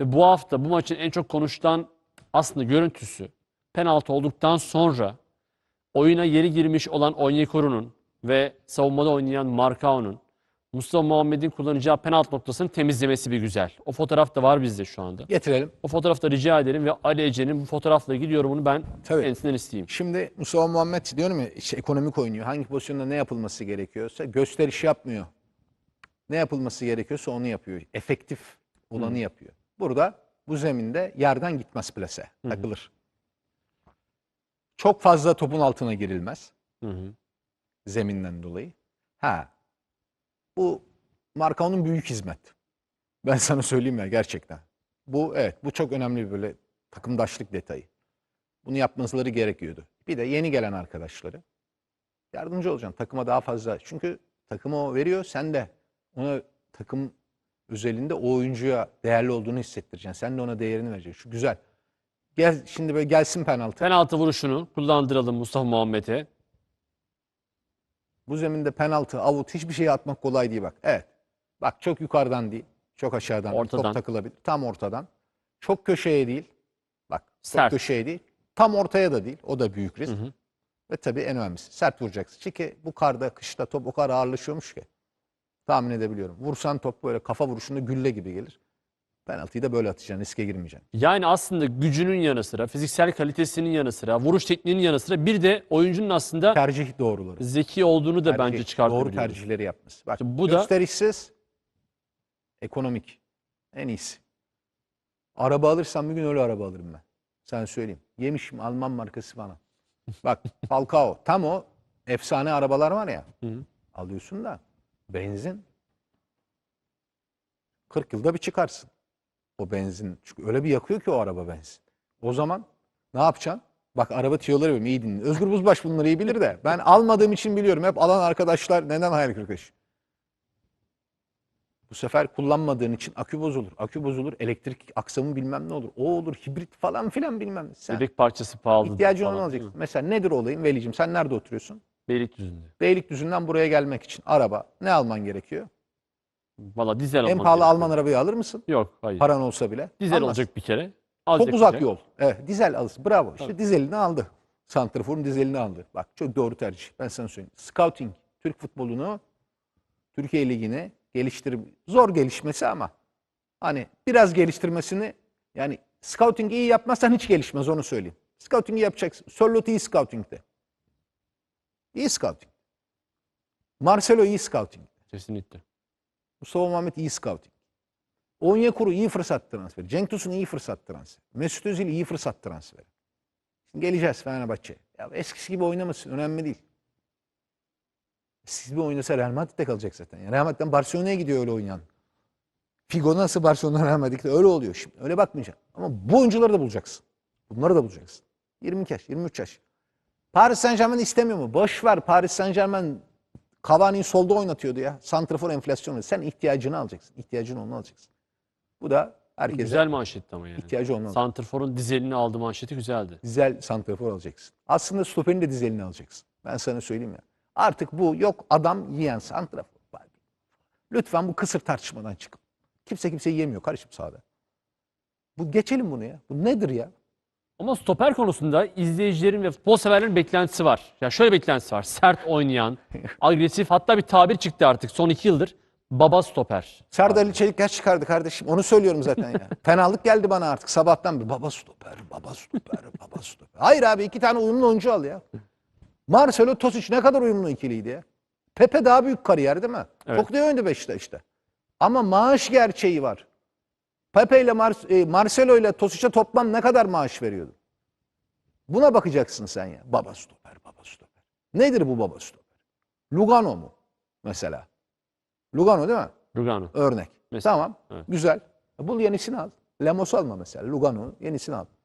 Ve bu hafta bu maçın en çok konuşulan aslında görüntüsü penaltı olduktan sonra oyuna yeni girmiş olan Onyekuru'nun ve savunmada oynayan Markao'nun Mustafa Muhammed'in kullanacağı penaltı noktasını temizlemesi bir güzel. O fotoğraf da var bizde şu anda. Getirelim. O fotoğrafta rica ederim ve Ali Ece'nin bu fotoğrafla ilgili yorumunu ben Tabii. kendisinden isteyeyim. Şimdi Mustafa Muhammed diyorum ya işte ekonomik oynuyor. Hangi pozisyonda ne yapılması gerekiyorsa gösteriş yapmıyor. Ne yapılması gerekiyorsa onu yapıyor. Efektif olanı yapıyor. Burada bu zeminde yerden gitmez plase. Takılır. Çok fazla topun altına girilmez. Hı hı. Zeminden dolayı. Ha. Bu Markao'nun büyük hizmet. Ben sana söyleyeyim ya gerçekten. Bu evet bu çok önemli bir böyle takımdaşlık detayı. Bunu yapmaları gerekiyordu. Bir de yeni gelen arkadaşları yardımcı olacaksın takıma daha fazla. Çünkü takıma o veriyor sen de ona takım özelinde o oyuncuya değerli olduğunu hissettireceksin. Sen de ona değerini vereceksin. Şu güzel. Gel şimdi böyle gelsin penaltı. Penaltı vuruşunu kullandıralım Mustafa Muhammed'e. Bu zeminde penaltı, avut hiçbir şey atmak kolay değil bak. Evet. Bak çok yukarıdan değil. Çok aşağıdan. Ortadan. Top takılabilir. Tam ortadan. Çok köşeye değil. Bak çok Sert. köşeye değil. Tam ortaya da değil. O da büyük risk. Hı hı. Ve tabii en önemlisi sert vuracaksın. Çünkü bu karda, kışta top o kadar ağırlaşıyormuş ki. Tahmin edebiliyorum. Vursan top böyle kafa vuruşunda gülle gibi gelir. Penaltıyı da böyle atacaksın. Riske girmeyeceksin. Yani aslında gücünün yanı sıra, fiziksel kalitesinin yanı sıra, vuruş tekniğinin yanı sıra bir de oyuncunun aslında Tercih doğruları. zeki olduğunu da Tercih, bence çıkartabiliyoruz. Doğru tercihleri yapması. Bak İşte bu da- gösterişsiz, ekonomik. En iyisi. Araba alırsam bir gün öyle araba alırım ben. Sen söyleyeyim. Yemişim Alman markası falan. Bak Falcao tam o efsane arabalar var ya. Hı hı. Alıyorsun da benzin 40 yılda bir çıkarsın. O benzin. Çünkü öyle bir yakıyor ki o araba benzin. O zaman ne yapacaksın? Bak araba tiyoları benim iyi dinle. Özgür Buzbaş bunları iyi bilir de. Ben almadığım için biliyorum. Hep alan arkadaşlar neden hayal kırıklığı? Bu sefer kullanmadığın için akü bozulur. Akü bozulur. Elektrik aksamı bilmem ne olur. O olur. Hibrit falan filan bilmem ne. Sen Yedek parçası pahalı. ihtiyacın olan mi? Mesela nedir olayın? Velicim sen nerede oturuyorsun? Beylikdüzü'nde. Beylikdüzü'nden buraya gelmek için araba. Ne alman gerekiyor? Valla dizel En olmak pahalı gerekiyor. Alman arabayı alır mısın? Yok hayır. Paran olsa bile. dizel Almazsın. olacak bir kere. Çok Alacak uzak bir yol. Evet, dizel alırsın. Bravo. İşte Tabii. dizelini aldı. Santrafor'un dizelini aldı. Bak çok doğru tercih. Ben sana söyleyeyim. Scouting Türk futbolunu, Türkiye Ligi'ni geliştirip zor gelişmesi ama hani biraz geliştirmesini yani scouting iyi yapmazsan hiç gelişmez onu söyleyeyim. Scouting yapacaksın. Sörloth iyi scouting'de. İyi scouting. Marcelo iyi scouting. Kesinlikle. Mustafa Muhammed iyi scouting. Onyekuru iyi fırsat transferi. Cenk Tosun iyi fırsat transferi. Mesut Özil iyi fırsat transferi. Şimdi geleceğiz Fenerbahçe. Ya eskisi gibi oynamasın. Önemli değil. Eskisi gibi oynasa Real Madrid'de kalacak zaten. Yani Real Madrid'den Barcelona'ya gidiyor öyle oynayan. Figo nasıl Barcelona Real Madrid'de öyle oluyor şimdi. Öyle bakmayacaksın. Ama bu oyuncuları da bulacaksın. Bunları da bulacaksın. 20 yaş, 23 yaş. Paris Saint Germain istemiyor mu? Boş ver Paris Saint Germain Cavani'yi solda oynatıyordu ya. Santrafor enflasyonu. Sen ihtiyacını alacaksın. İhtiyacını onu alacaksın. Bu da herkese Güzel manşetti ama yani. ihtiyacı olan. Santrfor'un dizelini aldı manşeti güzeldi. Dizel santrafor alacaksın. Aslında stoperin de dizelini alacaksın. Ben sana söyleyeyim ya. Artık bu yok adam yiyen santrafor. Lütfen bu kısır tartışmadan çıkın. Kimse kimseyi yemiyor kardeşim sahada. Bu geçelim bunu ya. Bu nedir ya? Ama stoper konusunda izleyicilerin ve futbol severlerin beklentisi var. Ya şöyle beklentisi var. Sert oynayan, agresif hatta bir tabir çıktı artık son iki yıldır. Baba stoper. Serdar Ali Çelik yaş çıkardı kardeşim. Onu söylüyorum zaten ya. Fenalık geldi bana artık sabahtan beri. Baba stoper, baba stoper, baba stoper. Hayır abi iki tane uyumlu oyuncu al ya. Marcelo Tosic ne kadar uyumlu ikiliydi ya. Pepe daha büyük kariyer değil mi? Evet. Çok da oynadı Beşiktaş'ta. Ama maaş gerçeği var. Pepe ile Mar- e, Marcelo ile Tosic'e toplam ne kadar maaş veriyordu? Buna bakacaksın sen ya. Baba stoper, baba stoper. Nedir bu baba stoper? Lugano mu mesela? Lugano değil mi? Lugano. Örnek. Mesela, Tamam. evet. Güzel. Bul yenisini al. Lemos alma mesela. Lugano'nun yenisini al.